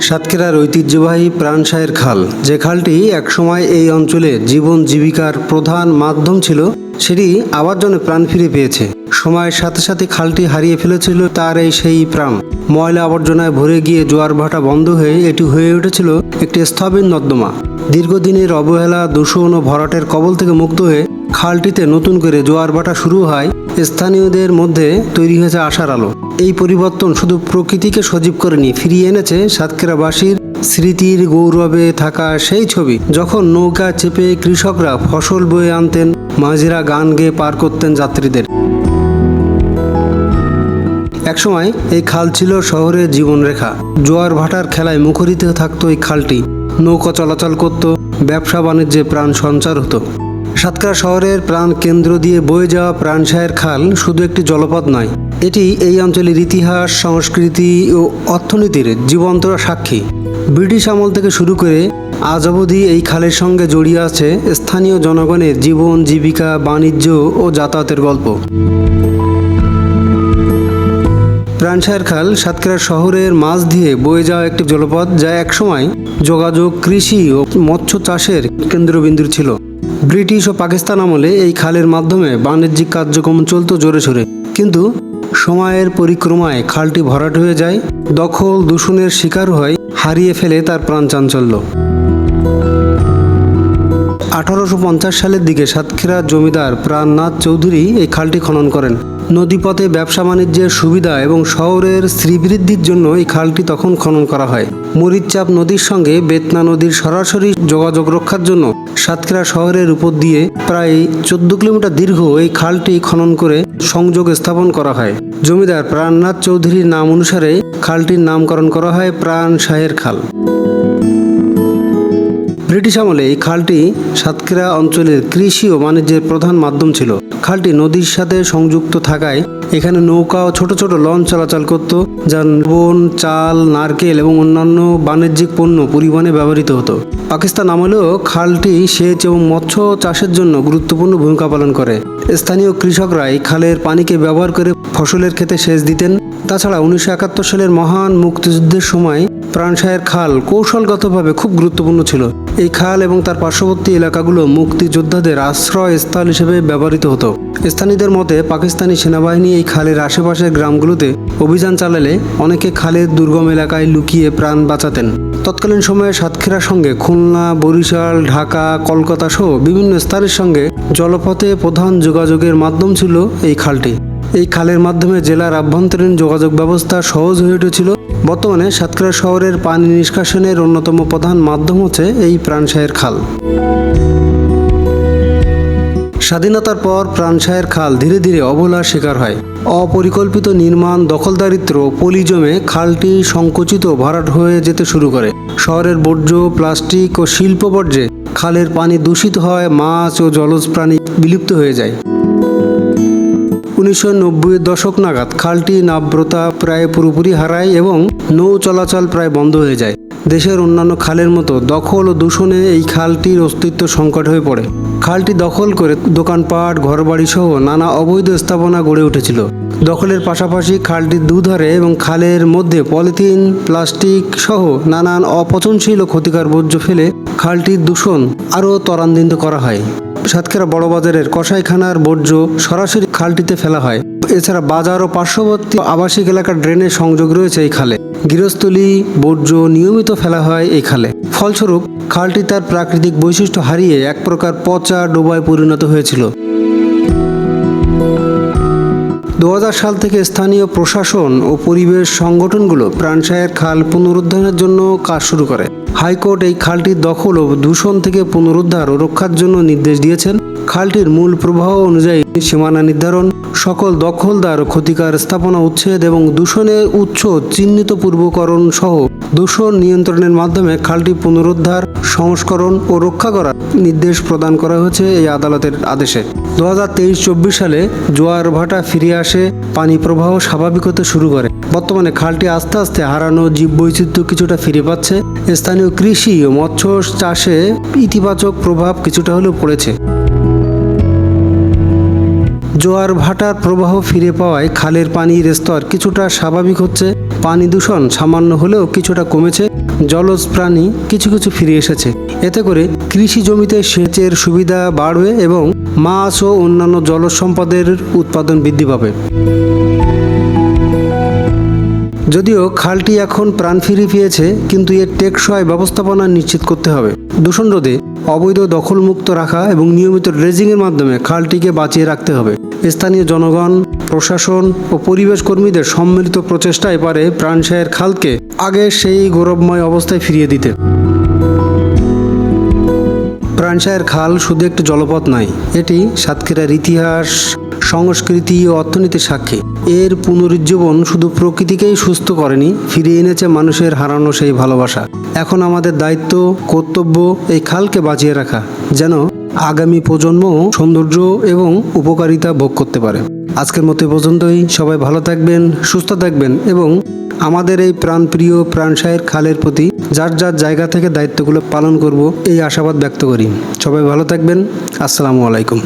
সাতক্ষীরার ঐতিহ্যবাহী প্রাণসায়ের খাল। যে খালটি একসময় এই অঞ্চলে জীবন জীবিকার প্রধান মাধ্যম ছিল, সেটি আবার যেন প্রাণ ফিরে পেয়েছে। সময়ের সাথে সাথে খালটি হারিয়ে ফেলেছিল তার এই সেই প্রাণ। ময়লা আবর্জনায় ভরে গিয়ে জোয়ার ভাটা বন্ধ হয়ে এটি হয়ে উঠেছিল একটি স্থবির নর্দমা। দীর্ঘদিনের অবহেলা, দূষণ ও ভরাটের কবল থেকে মুক্ত হয়ে খালটিতে নতুন করে জোয়ার ভাটা শুরু হয় স্থানীয়দের মধ্যে তৈরি হয়েছে আশার আলো। এই পরিবর্তন শুধু প্রকৃতিকে সজীব করেনি ফিরিয়ে এনেছে সাতক্ষীরাবাসীর স্মৃতির গৌরবে থাকা সেই ছবি, যখন নৌকা চেপে কৃষকরা ফসল বয়ে আনতেন, মাঝিরা গান গেয়ে পার করতেন যাত্রীদের। একসময় এই খাল ছিল শহরের জীবনরেখা। জোয়ার ভাটার খেলায় মুখরিত থাকতো এই খালটি। নৌকা চলাচল করত ব্যবসা বাণিজ্যে প্রাণ সঞ্চার হতো। সাতক্ষীরা শহরের প্রাণ কেন্দ্র দিয়ে বয়ে যাওয়া প্রাণসায়ের খাল শুধু একটি জলপথ নয়, এটি এই অঞ্চলের ইতিহাস, সংস্কৃতি ও অর্থনীতির জীবন্ত সাক্ষী। ব্রিটিশ আমল থেকে শুরু করে আজ অবধি এই খালের সঙ্গে জড়িয়ে আছে স্থানীয় জনগণের জীবন, জীবিকা, বাণিজ্য ও যাতায়াতের গল্প। প্রাণসায়ের খাল সাতক্ষীরা শহরের মাছ দিয়ে বয়ে যাওয়া একটি জলপথ যা একসময় যোগাযোগ, কৃষি ও মৎস্য চাষের কেন্দ্রবিন্দু ছিল। ব্রিটিশ ও পাকিস্তান আমলে এই খালের মাধ্যমে বাণিজ্যিক কার্যক্রম চলত জোরে সোরে। কিন্তু সময়ের পরিক্রমায় খালটি ভরাট হয়ে যায়, দখল দূষণের শিকার হয়, হারিয়ে ফেলে তার প্রাণ চাঞ্চল্য। আঠারোশো পঞ্চাশ সালের দিকে সাতক্ষীরা জমিদার প্রাণনাথ চৌধুরী এই খালটি খনন করেন। নদীপথে ব্যবসা বাণিজ্যের সুবিধা এবং শহরের শ্রীবৃদ্ধির জন্য এই খালটি তখন খনন করা হয়। মরিচচাপ নদীর সঙ্গে বেতনা নদীর সরাসরি যোগাযোগ রক্ষার জন্য সাতক্ষীরা শহরের উপর দিয়ে প্রায় চোদ্দ কিলোমিটার দীর্ঘ এই খালটি খনন করে সংযোগ স্থাপন করা হয়। জমিদার প্রাণনাথ চৌধুরীর নাম অনুসারে খালটির নামকরণ করা হয় প্রাণ শাহের খাল। ব্রিটিশ আমলে এই খালটি সাতক্ষীরা অঞ্চলের কৃষি ও বাণিজ্যের প্রধান মাধ্যম ছিল। খালটি নদীর সাথে সংযুক্ত থাকায় এখানে নৌকা ও ছোট ছোট লঞ্চ চলাচল করত যা বন, চাল, নারকেল এবং অন্যান্য বাণিজ্যিক পণ্য পরিবহনে ব্যবহৃত হতো। পাকিস্তান আমলেও খালটি সেচ এবং মৎস্য চাষের জন্য গুরুত্বপূর্ণ ভূমিকা পালন করে। স্থানীয় কৃষকরা এই খালের পানিকে ব্যবহার করে ফসলের ক্ষেতে সেচ দিতেন। তাছাড়া উনিশশো একাত্তর সালের মহান মুক্তিযুদ্ধের সময় প্রাণসায়ের খাল কৌশলগতভাবে খুব গুরুত্বপূর্ণ ছিল। এই খাল এবং তার পার্শ্ববর্তী এলাকাগুলো মুক্তিযোদ্ধাদের আশ্রয় স্থল হিসেবে ব্যবহৃত হতো। স্থানীয়দের মতে, পাকিস্তানি সেনাবাহিনী এই খালের আশেপাশের গ্রামগুলোতে অভিযান চালালে অনেকে খালের দুর্গম এলাকায় লুকিয়ে প্রাণ বাঁচাতেন। তৎকালীন সময়ে সাতক্ষীরার সঙ্গে খুলনা, বরিশাল, ঢাকা, কলকাতা সহ বিভিন্ন স্থানের সঙ্গে জলপথে প্রধান যোগাযোগের মাধ্যম ছিল এই খালটি। এই খালের মাধ্যমে জেলার আভ্যন্তরীণ যোগাযোগ ব্যবস্থা সহজ হয়ে উঠেছিল। বর্তমানে সাতক্ষীরা শহরের পানি নিষ্কাশনের অন্যতম প্রধান মাধ্যম হচ্ছে এই প্রাণসায়ের খাল। স্বাধীনতার পর প্রাণসায়ের খাল ধীরে ধীরে অবহেলার শিকার হয়। অপরিকল্পিত নির্মাণ দখলদারিত্ব ও পলি জমে খালটি সংকুচিত ভরাট হয়ে যেতে শুরু করে। শহরের বর্জ্য, প্লাস্টিক ও শিল্প বর্জ্যে খালের পানি দূষিত হয় মাছ ও জলজ প্রাণী বিলুপ্ত হয়ে যায়। উনিশশো নব্বইয়ের দশক নাগাদ খালটি নাব্রতা প্রায় পুরোপুরি হারায় এবং নৌ চলাচল প্রায় বন্ধ হয়ে যায়। দেশের অন্যান্য খালের মতো দখল ও দূষণে এই খালটির অস্তিত্ব সংকট হয়ে পড়ে। খালটি দখল করে দোকানপাট, ঘরবাড়ি সহ নানা অবৈধ স্থাপনা গড়ে উঠেছিল। দখলের পাশাপাশি খালটির দুধারে এবং খালের মধ্যে পলিথিন, প্লাস্টিক সহ নানান অপচনশীল ও ক্ষতিকর বর্জ্য ফেলে খালটির দূষণ আরও ত্বরান্বিত করা হয়। সাতক্ষীরা বড় বাজারের কসাইখানার বর্জ্য সরাসরি খালটিতে ফেলা হয়। এছাড়া বাজার ও পার্শ্ববর্তী আবাসিক এলাকার ড্রেনের সংযোগ রয়েছে এই খালে। গৃহস্থলী, বর্জ্য নিয়মিত ফেলা হয় এই খালে। ফলস্বরূপ, খালটি তার প্রাকৃতিক বৈশিষ্ট্য হারিয়ে এক প্রকার পচা ডোবায় পরিণত হয়েছিল। দু হাজার সাল থেকে স্থানীয় প্রশাসন ও পরিবেশ সংগঠনগুলো প্রাণসায়ের খাল পুনরুদ্ধারের জন্য কাজ শুরু করে। হাইকোর্ট এই খালটির দখল ও দূষণ থেকে পুনরুদ্ধার ও রক্ষার জন্য নির্দেশ দিয়েছেন। খালটির মূল প্রবাহ অনুযায়ী সীমানা নির্ধারণ, সকল দখলদার ক্ষতিকার স্থাপনা উচ্ছেদ এবং দূষণের উৎস চিহ্নিত পূর্বকরণ সহ দূষণ নিয়ন্ত্রণের মাধ্যমে খালটি পুনরুদ্ধার, সংস্করণ ও রক্ষা করার নির্দেশ প্রদান করা হয়েছে এই আদালতের আদেশে। দু হাজার তেইশ চব্বিশ সালে জোয়ার ভাটা ফিরে আসে, পানি প্রবাহ স্বাভাবিক হতে শুরু করে। বর্তমানে খালটি আস্তে আস্তে হারানো জীববৈচিত্র্য কিছুটা ফিরে পাচ্ছে। স্থানীয় কৃষি ও মৎস্য চাষে ইতিবাচক প্রভাব কিছুটা হলেও পড়েছে। জোয়ার ভাটার প্রবাহ ফিরে পাওয়ায় খালের পানির স্তর কিছুটা স্বাভাবিক হচ্ছে। পানি দূষণ সামান্য হলেও কিছুটা কমেছে। জলজ প্রাণী কিছু কিছু ফিরে এসেছে। এতে করে কৃষি জমিতে সেচের সুবিধা বাড়বে এবং মাছ ও অন্যান্য জলজ সম্পদের উৎপাদন বৃদ্ধি পাবে। যদিও খালটি এখন প্রাণ ফিরে পেয়েছে, কিন্তু এর টেকসই ব্যবস্থাপনা নিশ্চিত করতে হবে। দূষণ রোধে অবৈধ দখলমুক্ত রাখা এবং নিয়মিত ড্রেজিংয়ের মাধ্যমে খালটিকে বাঁচিয়ে রাখতে হবে। স্থানীয় জনগণ, প্রশাসন ও পরিবেশ কর্মীদের সম্মিলিত প্রচেষ্টায় পারে প্রাণশায়ের খালকে আগে সেই গৌরবময় অবস্থায় ফিরিয়ে দিতে। প্রাণশায়ের খাল শুধু একটি জলপথ নয়, এটি সাতক্ষীরার ইতিহাস, সংস্কৃতি ও অর্থনীতির সাক্ষী। এর পুনরুজ্জীবন শুধু প্রকৃতিকেই সুস্থ করেনি, ফিরিয়ে এনেছে মানুষের হারানো সেই ভালোবাসা। এখন আমাদের দায়িত্ব, কর্তব্য এই খালকে বাঁচিয়ে রাখা, যেন আগামী প্রজন্ম সৌন্দর্য এবং উপকারিতা ভোগ করতে পারে। আজকের মতো পর্যন্তই। সবাই ভালো থাকবেন, সুস্থ থাকবেন এবং আমাদের এই প্রাণপ্রিয় প্রাণসায়ের খালের প্রতি যার যার জায়গা থেকে দায়িত্বগুলো পালন করব, এই আশাবাদ ব্যক্ত করি। সবাই ভালো থাকবেন। আসসালামু আলাইকুম।